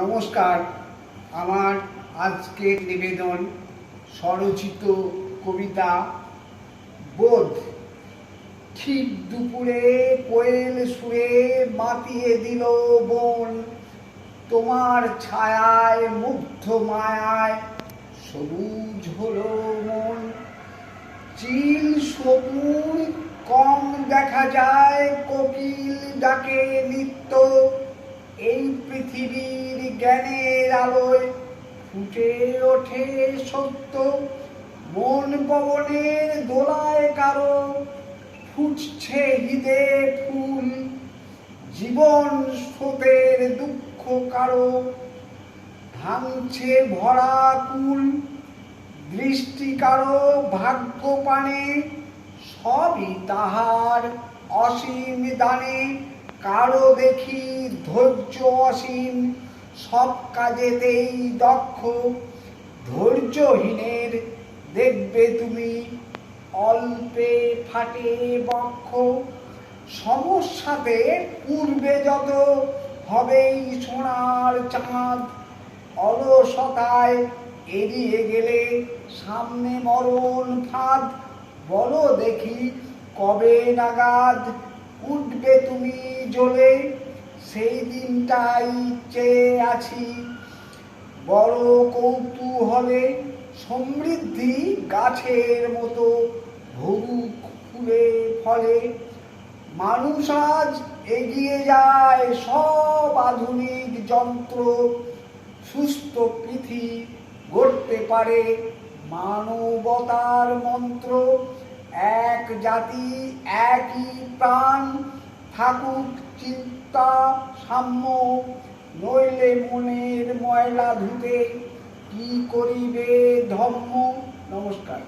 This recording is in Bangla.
নমস্কার। আমার আজকের নিবেদন স্বরচিত কবিতা বোধ। ঠিক দুপুরে কোয়েল সুরে মাতিয়ে দিল বন। তোমার ছায়ায় মুগ্ধ মায়ায় সবুজ হলো মন। চিল সবুজ, কম দেখা যায় কোকিল ডাকে নিত্য। এই পৃথিবীর জ্ঞানের আলোয় ফুটে ওঠে সত্য। মন পবনের দোলায় কারও ফুটছে হৃদে ফুল। জীবন স্রোতের দুঃখ কারও ভাঙছে ভরা কুল। দৃষ্টি কারও ভাগ্য পানে সবই তাহার অসীম দানে। কারও দেখি ধৈর্য অসীম সব কাজেতেই দক্ষ। ধৈর্যহীনের দেখবে তুমি অল্পে ফাটে বক্ষ। সমস্যাতে পূর্বে যত হবেই সোনার চাঁদ। অলসতায় এড়িয়ে গেলে সামনে মরণ ফাঁদ। বলো দেখি কবে নাগাদ উঠবে তুমি জ্বলে। সেই দিনটাই চেয়ে আছি। বড় কৌতূহলে সমৃদ্ধি গাছের মতো ভরুক ফুলে ফলে। মানুষ আজ এগিয়ে যায় সব আধুনিক যন্ত্র। সুস্থ পৃথি গড়তে পারে মানবতার মন্ত্র। এক জাতি, একই প্রাণ থাকুক চিন্তা সাম্য নইলে মনের ময়লা ধুতে কি করিবে ধর্ম নমস্কার।